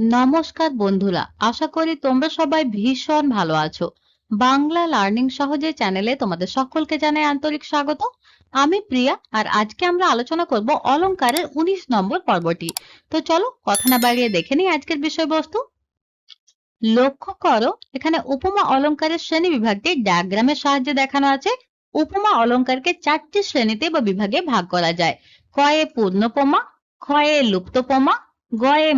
নমস্কার বন্ধুরা, আশা করি তোমরা সবাই ভীষণ ভালো আছো। বাংলা লার্নিং সহজে চ্যানেলে তোমাদের সকলকে জানাই আন্তরিক স্বাগত। আমি প্রিয়া, আর আজকে আমরা আলোচনা করব অলংকারের ১৯ নম্বর পর্বটি। তো চলো, কথা না বাড়িয়ে দেখে নিই আজকের বিষয়বস্তু। লক্ষ্য করো, এখানে উপমা অলংকারের শ্রেণি বিভাগটি ডায়াগ্রামের সাহায্যে দেখানো আছে। উপমা অলংকারকে চারটি শ্রেণীতে বা বিভাগে ভাগ করা যায়। কয়ে পূর্ণপমা ক্ষয়ে লুপ্তপমা গয়ে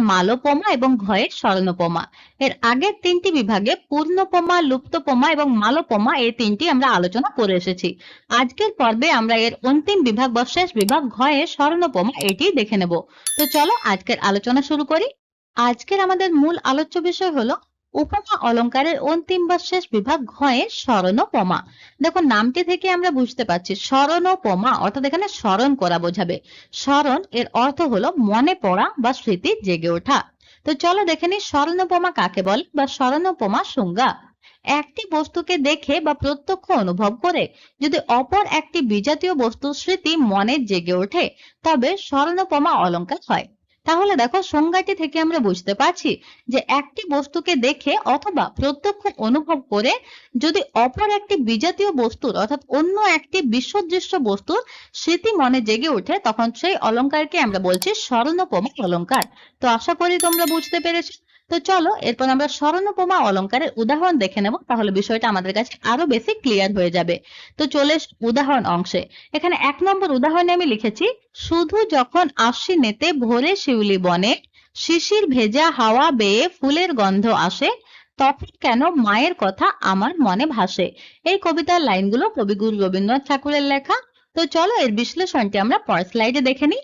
এবং ঘয়ে স্বর্ণপমা। এর আগের তিনটি বিভাগে পূর্ণপমা, লুপ্তপমা এবং মালোপমা এই তিনটি আমরা আলোচনা করে এসেছি। আজকের পর্বে আমরা এর অন্তিম বিভাগ বা শেষ বিভাগ ঘয়ে স্বর্ণপমা এটি দেখে নেব। তো চলো আজকের আলোচনা শুরু করি। আজকের আমাদের মূল আলোচ্য বিষয় হলো উপমা অলংকারের অন্তিম বা শেষ বিভাগ ঘয়ে স্মরণোপমা। দেখো নামটি থেকে আমরা বুঝতে পারছি, স্মরণোপমা, অর্থাৎ এখানে স্মরণ করা বোঝাবে। স্মরণ এর অর্থ হলো মনে পড়া বা স্মৃতি জেগে ওঠা। তো চলো দেখে নিই স্মরণোপমা কাকে বলে বা স্মরণোপমা সংজ্ঞা একটি বস্তুকে দেখে বা প্রত্যক্ষ অনুভব করে যদি অপর একটি বিজাতীয় বস্তুর স্মৃতি মনে জেগে ওঠে, তবে স্মরণোপমা অলঙ্কার হয়। তাহলে দেখো সংজ্ঞাটি থেকে আমরা বুঝতে পারছি যে একটি বস্তুকে দেখে অথবা প্রত্যক্ষ অনুভব করে যদি অপর একটি বিজাতীয় বস্তুর অর্থাৎ অন্য একটি বিশ্বদৃশ্য বস্তুর স্মৃতি মনে জেগে ওঠে, তখন সেই অলঙ্কারকে আমরা বলছি স্মরণোপমা অলংকার তো আশা করি তোমরা বুঝতে পেরেছ। তো চলো, এরপর আমরা স্মরণোপমা অলংকারের উদাহরণ দেখে নেব, তাহলে বিষয়টা আমাদের কাছে আরও বেশি ক্লিয়ার হয়ে যাবে। তো চলে উদাহরণ অংশে। এখানে এক নম্বর উদাহরণে আমি লিখেছি, শুধু যখন আশ্বিনেতে ভোরে শিউলি বনে, শিশির ভেজা হাওয়া বেয়ে ফুলের গন্ধ আসে, তখন কেন মায়ের কথা আমার মনে ভাসে? এই কবিতার লাইনগুলো কবিগুরু রবীন্দ্রনাথ ঠাকুরের লেখা। তো চলো, এর বিশ্লেষণটি আমরা পরের স্লাইডে দেখে নিই।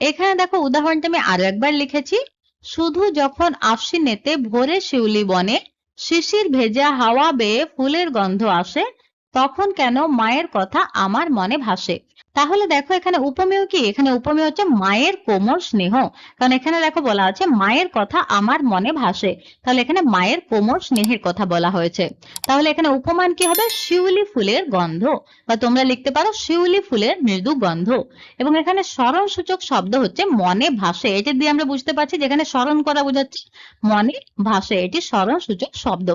এখানে দেখো, উদাহরণটা আমি আরও একবার লিখেছি শুধু যখন আশ্বিনেতে ভোরে শিউলি বনে, শিশির ভেজা হাওয়া বেয়ে ফুলের গন্ধ আসে, তখন কেন মায়ের কথা আমার মনে ভাসে। তাহলে দেখো এখানে উপমেয় কি? এখানে উপমেয় হচ্ছে মায়ের কোমল স্নেহ। কারণ এখানে দেখো বলা আছে, মায়ের কথা আমার মনে ভাসে। তাহলে এখানে মায়ের কোমল স্নেহের কথা বলা হয়েছে। তাহলে এখানে উপমান কি হবে? শিউলি ফুলের গন্ধ। বা তোমরা লিখতে পারো, শিউলি ফুলের মৃদু গন্ধ। এবং এখানে স্মরণ সূচক শব্দ হচ্ছে, মনে ভাসে। এটি দিয়ে আমরা বুঝতে পারছি যেখানে স্মরণ করা বোঝাচ্ছে, মনে ভাসে। এটি স্মরণ সূচক শব্দ।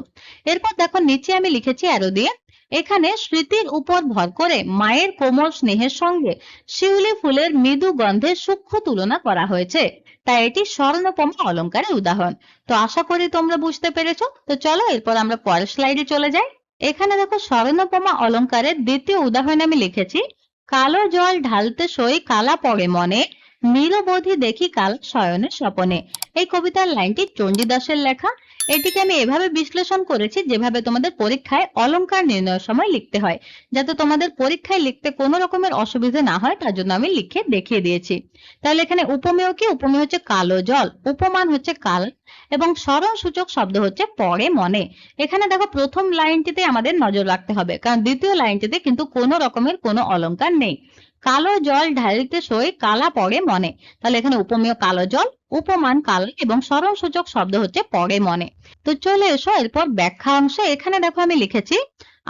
এরপর দেখো নিচে আমি লিখেছি অ্যারো দিয়ে এখানে স্মৃতির উপর ভর করে মায়ের কোমল স্নেহের সঙ্গে শিউলি ফুলের মৃদু গন্ধের সূক্ষ্ম তুলনা করা হয়েছে। তাই এটি স্মরণোপমা অলংকারের উদাহরণ। তো আশা করি তোমরা বুঝতে পেরেছ। তো চলো এরপর আমরা পরের স্লাইডে চলে যাই। এখানে দেখো স্বর্ণপমা অলংকারের দ্বিতীয় উদাহরণ আমি লিখেছি। কালো জল ঢালতে সই কালা পড়ে মনে, নিরবধি দেখি কাল শয়নের স্বপনে। এই কবিতার লাইনটি চণ্ডীদাসের লেখা। এটিকে আমি এভাবে বিশ্লেষণ করেছি যেভাবে তোমাদের পরীক্ষায় অলংকার নির্ণয়ের সময় লিখতে হয়। যাতে তোমাদের পরীক্ষায় লিখতে কোনো রকমের অসুবিধা না হয়, তার জন্য আমি লিখে দেখিয়ে দিয়েছি। তাহলে এখানে উপমেয় কি? উপমেয় হচ্ছে কালো জল, উপমান হচ্ছে কাল, এবং স্মরণ সূচক শব্দ হচ্ছে পরে মনে। এখানে দেখো প্রথম লাইনটিতে আমাদের নজর রাখতে হবে, কারণ দ্বিতীয় লাইনটিতে কিন্তু কোনো রকমের কোনো অলংকার নেই। কালো জল ঢালিতে সই কালা পড়ে মনে। তাহলে এখানে উপমেয় কালো জল, উপমান কাল এবং স্মরণ সূচক শব্দ হচ্ছে পড়ে মনে। তো চলে এসো এরপর ব্যাখ্যা অংশে। এখানে দেখো আমি লিখেছি,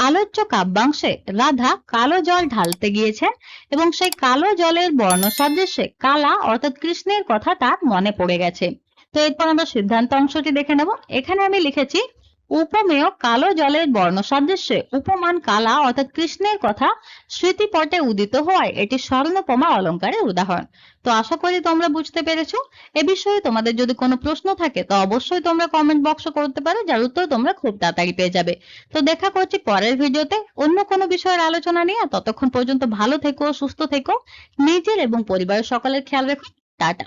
আলোচ্য কাব্যাংশে রাধা কালো জল ঢালতে গিয়েছেন এবং সেই কালো জলের বর্ণ সাদৃশ্যে কালা অর্থাৎ কৃষ্ণের কথা তার মনে পড়ে গেছে। তো এরপর আমরা সিদ্ধান্ত অংশটি দেখে নেব। এখানে আমি লিখেছি উপমেয় কালো জলের বর্ণ সাদৃশ্যে উপমান, কালা অর্থাৎ কৃষ্ণের কথা স্মৃতিপটে উদিত হওয়ায় এটি স্বর্ণপমা অলংকারের উদাহরণ। তো আশা করি তোমরা বুঝতে পেরেছ। এ বিষয়ে তোমাদের যদি কোনো প্রশ্ন থাকে, তো অবশ্যই তোমরা কমেন্ট বক্সে করতে পারো, যার উত্তর তোমরা খুব তাড়াতাড়ি পেয়ে যাবে। তো দেখা করছি পরের ভিডিওতে। অন্য কোনো বিষয়ের আলোচনা নিয়ে। ততক্ষণ পর্যন্ত ভালো থেকো, সুস্থ থেকো। নিজের এবং পরিবারের সকলের খেয়াল রেখো। টাটা।